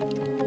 E,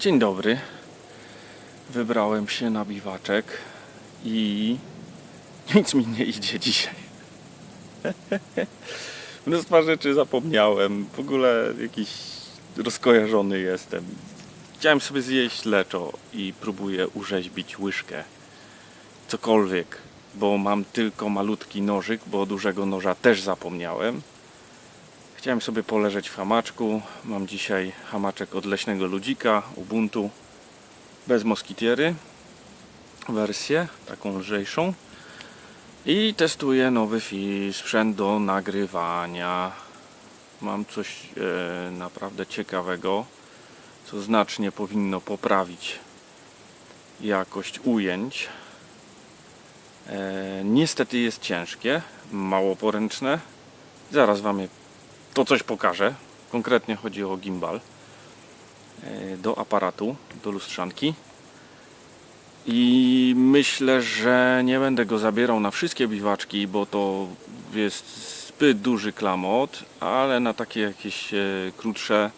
Dzień dobry. Wybrałem się na biwaczek i nic mi nie idzie dzisiaj. Mnóstwa rzeczy zapomniałem. W ogóle jakiś rozkojarzony jestem. Chciałem sobie zjeść leczo i próbuję urzeźbić łyżkę. Cokolwiek, bo mam tylko malutki nożyk, bo dużego noża też zapomniałem. Chciałem sobie poleżeć w hamaczku. Mam dzisiaj hamaczek od leśnego ludzika, Ubuntu, bez moskitiery. Wersję, taką lżejszą. I testuję nowy sprzęt do nagrywania. Mam coś e, naprawdę ciekawego, co znacznie powinno poprawić jakość ujęć. E, niestety jest ciężkie, mało poręczne. Zaraz Wam je to coś pokażę. Konkretnie chodzi o gimbal e, do aparatu, do lustrzanki. I myślę, że nie będę go zabierał na wszystkie biwaczki, bo to jest zbyt duży klamot, ale na takie jakieś e, krótsze,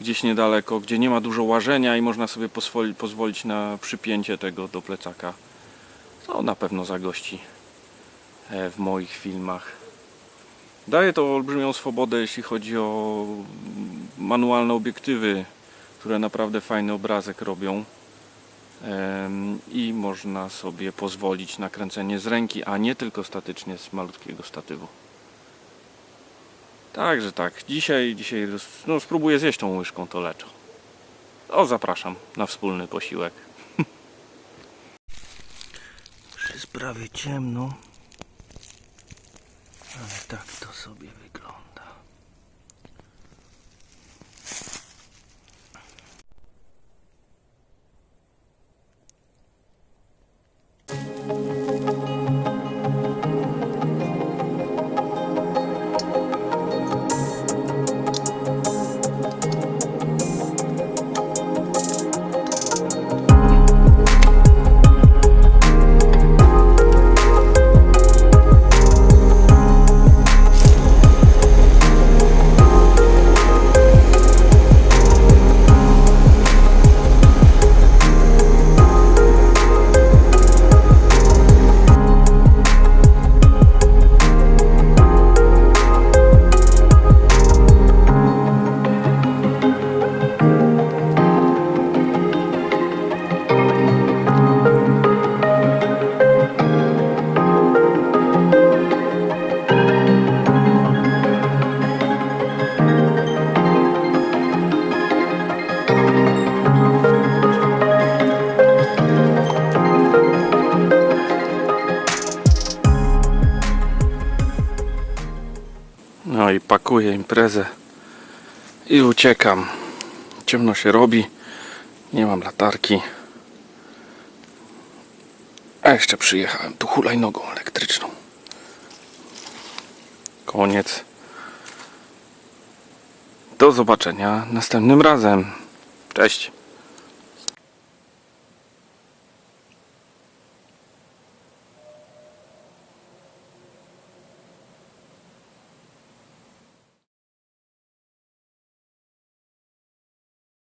gdzieś niedaleko, gdzie nie ma dużo łażenia i można sobie pozwoli, pozwolić na przypięcie tego do plecaka. To na pewno zagości e, w moich filmach. Daje to olbrzymią swobodę, jeśli chodzi o manualne obiektywy, które naprawdę fajny obrazek robią. I można sobie pozwolić na kręcenie z ręki, a nie tylko statycznie z malutkiego statywu. Także tak, dzisiaj, dzisiaj no, spróbuję zjeść tą łyżką to leczo. O, zapraszam na wspólny posiłek. Już jest prawie ciemno. Ale tak to sobie wygląda. No i pakuję imprezę i uciekam. Ciemno się robi, nie mam latarki. A jeszcze przyjechałem tu hulajnogą elektryczną. Koniec. Do zobaczenia następnym razem. Cześć.